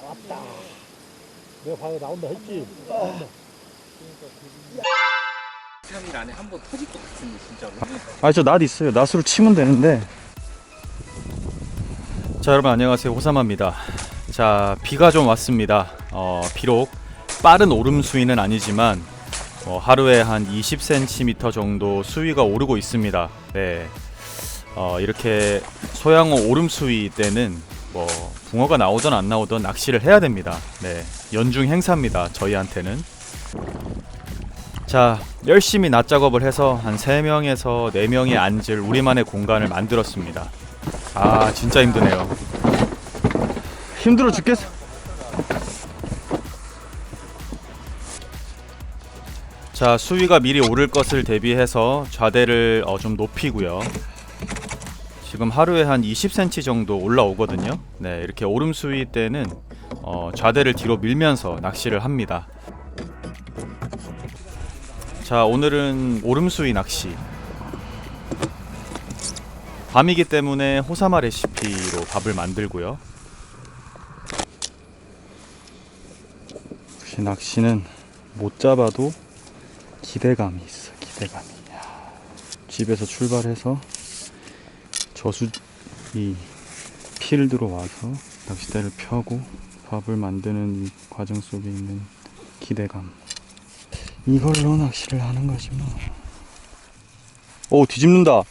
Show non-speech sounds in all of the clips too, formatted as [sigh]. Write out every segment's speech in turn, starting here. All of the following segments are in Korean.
나왔다. 내가 방에 나온다 했지. 3일 안에 한 번 터질 것 같은데 진짜로. 아 저 낫 있어요. 낫으로 치면 되는데. 자 여러분 안녕하세요. 호사마입니다. 자 비가 좀 왔습니다. 어 비록 빠른 오름 수위는 아니지만 어, 하루에 한 20cm 정도 수위가 오르고 있습니다. 네. 어, 이렇게 소양호 오름 수위 때는 뭐 붕어가 나오든 안 나오든 낚시를 해야 됩니다 네 연중 행사입니다 저희한테는 자, 열심히 낮 작업을 해서 한 3명에서 4명이 앉을 우리만의 공간을 만들었습니다. 아, 진짜 힘드네요. 힘들어 죽겠어. 자, 수위가 미리 오를 것을 대비해서 좌대를 어, 좀 높이고요. 지금 하루에 한 20cm 정도 올라오거든요. 네, 이렇게 오름 수위 때는 어, 좌대를 뒤로 밀면서 낚시를 합니다. 자 오늘은 오름수위 낚시 밤이기 때문에 호사마 레시피로 밥을 만들고요 역시 낚시는 못 잡아도 기대감이 있어 기대감이 야, 집에서 출발해서 저수 이 필드로 와서 낚싯대를 펴고 밥을 만드는 과정 속에 있는 기대감 이걸로 낚시를 하는 거지 뭐. 오 뒤집는다.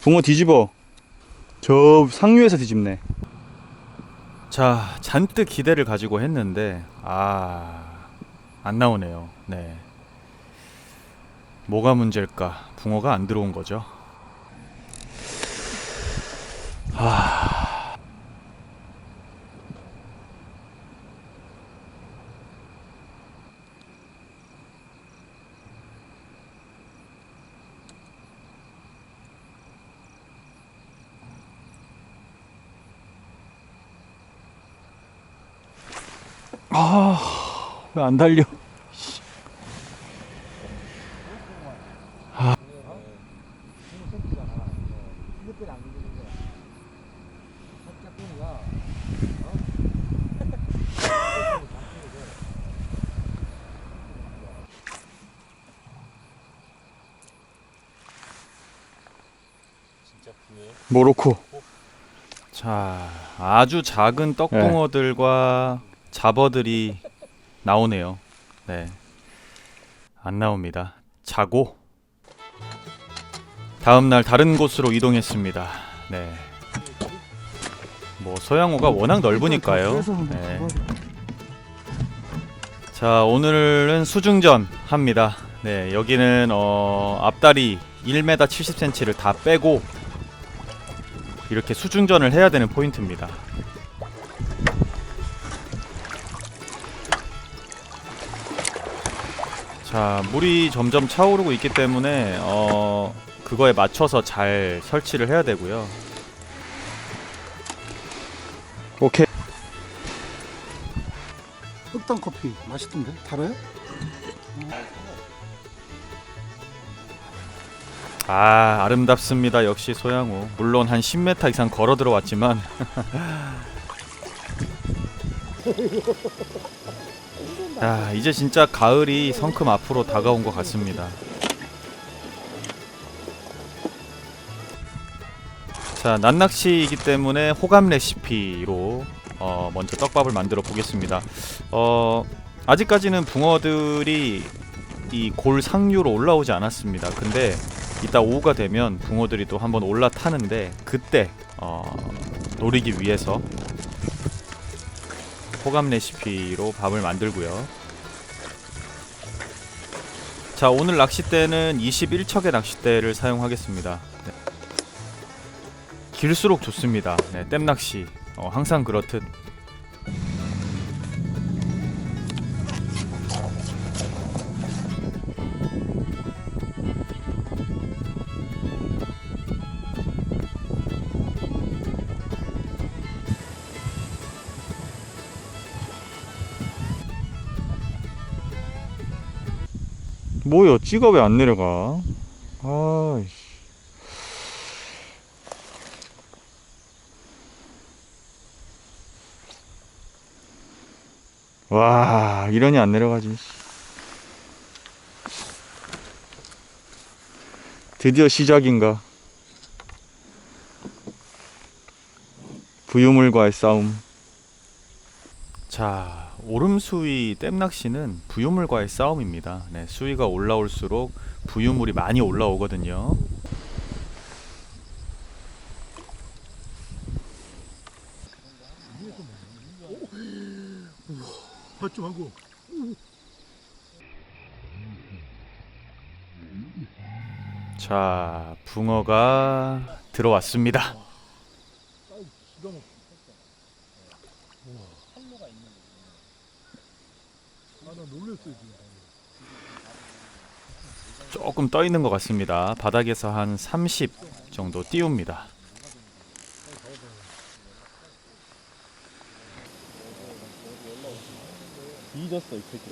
붕어 뒤집어. 저 상류에서 뒤집네. 자 잔뜩 기대를 가지고 했는데 아 안 나오네요. 네. 뭐가 문제일까? 붕어가 안 들어온 거죠. 아. 아, 왜 안 달려? 모로코. 자, 아주 작은 떡붕어들과 잡어들이 나오네요. 네. 안 나옵니다. 자고 다음 날 다른 곳으로 이동했습니다. 네. 뭐 소양호가 워낙 넓으니까요. 네. 자, 오늘은 수중전 합니다. 네, 여기는 어 앞다리 1m 70cm를 다 빼고 이렇게 수중전을 해야 되는 포인트입니다. 자, 물이 점점 차오르고 있기 때문에 어 그거에 맞춰서 잘 설치를 해야 되고요. 오케이. 흑당 커피 맛있던데? 달아요? 아, 아름답습니다. 역시 소양호. 물론 한 10m 이상 걸어 들어왔지만 [laughs] 야, 이제 진짜 가을이 성큼 앞으로 다가온 것 같습니다. 자, 난낚시이기 때문에 호감 레시피로 어, 먼저 떡밥을 만들어 보겠습니다. 어, 아직까지는 붕어들이 이 골 상류로 올라오지 않았습니다. 근데 이따 오후가 되면 붕어들이 또 한번 올라타는데 그때 어, 노리기 위해서 호감 레시피로 밥을 만들고요. 자 오늘 낚싯대는 21척의 낚싯대를 사용하겠습니다. 네. 길수록 좋습니다. 네, 댐 낚시 어, 항상 그렇듯 뭐요? 찌가 왜 안 내려가? 아이씨. 와 이러니 안 내려가지 드디어 시작인가 부유물과의 싸움 자 오름수위 댐낚시는 부유물과의 싸움입니다. 네, 수위가 올라올수록 부유물이 많이 올라오거든요. 좀 하고. 자 붕어가 들어왔습니다 아나 놀랬어 지금. 조금 떠 있는 것 같습니다. 바닥에서 한 30 정도 띄웁니다. 뒤졌어 이 새끼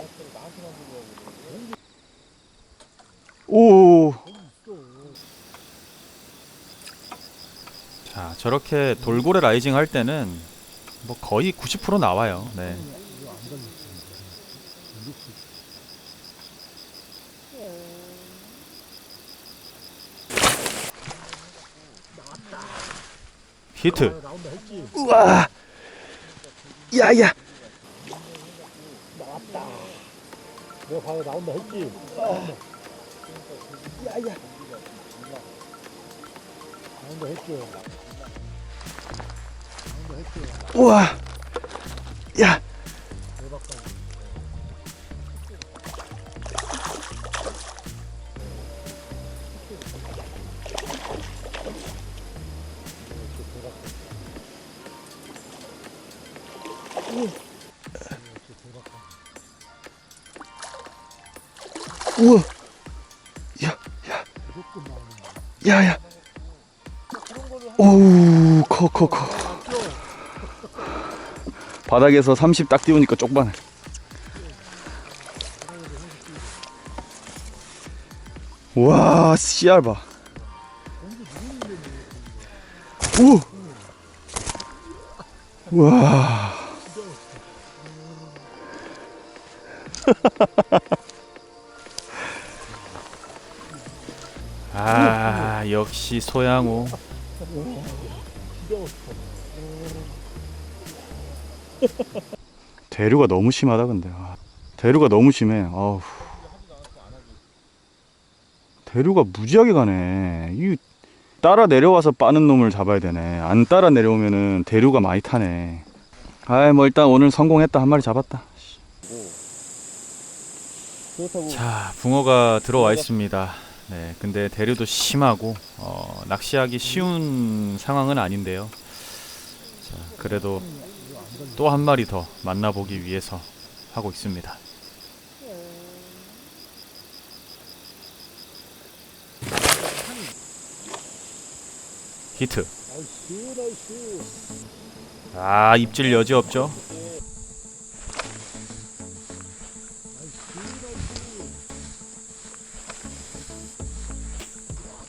오. 자, 저렇게 돌고래 라이징 할 때는 뭐 거의 90% 나와요. 네. 히트. 우와 야야 내가 바로 나온다 했지. 야야 나온다 했지. 나온다 했지. 우와 야 우와. 야야. 무조건 나오는 거야. 야 야 오우 커 커 커. 바닥에서 30 딱 띄우니까 쪽반해 와 씨알 봐. 우! 와 [laughs] 아, 역시 소양호. 대류가 너무 심하다 근데. 아, 대류가 너무 심해. 아우. 대류가 무지하게 가네. 이 따라 내려와서 빠는 놈을 잡아야 되네. 안 따라 내려오면은 대류가 많이 타네. 아이 뭐 일단 오늘 성공했다. 한 마리 잡았다. 자, 붕어가 들어와 있습니다. 네, 근데 대류도 심하고 어, 낚시하기 쉬운 상황은 아닌데요. 자, 그래도 또 한 마리 더 만나보기 위해서 하고 있습니다. 히트. 아, 입질 여지 없죠?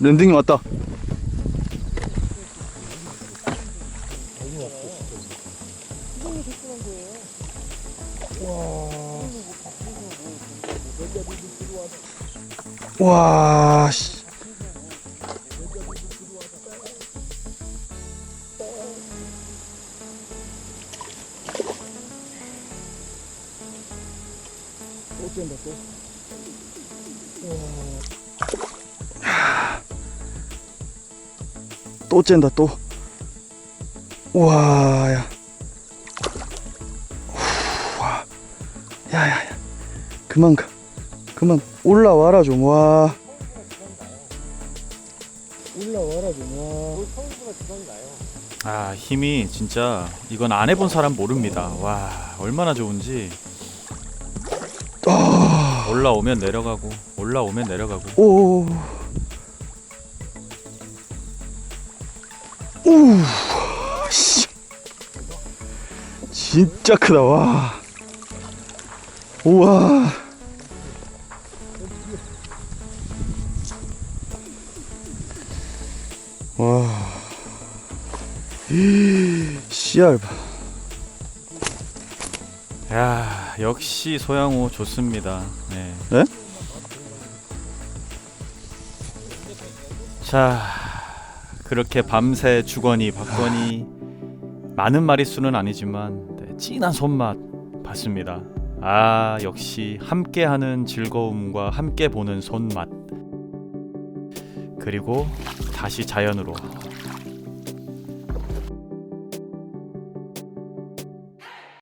랜딩이 왔다. 와 또 쨘다 또. 와, 야. 와. 야, 야, 야. 그만 가. 그만 올라와라 좀. 와. 올라와라 좀. 와. 성수가 지방이 나요 아 힘이 진짜 이건 안 해본 사람 모릅니다 와 얼마나 좋은지 아. 올라오면 내려가고 올라오면 내려가고 오. 오. 씨. 진짜 크다. 와. 우와. 와. 씨알 봐. 야 역시 소양호 좋습니다. 네. 네? 자 그렇게 밤새 주거니 받거니 많은 마리수는 아니지만 네, 진한 손맛 봤습니다. 아 역시 함께하는 즐거움과 함께 보는 손맛 그리고 다시 자연으로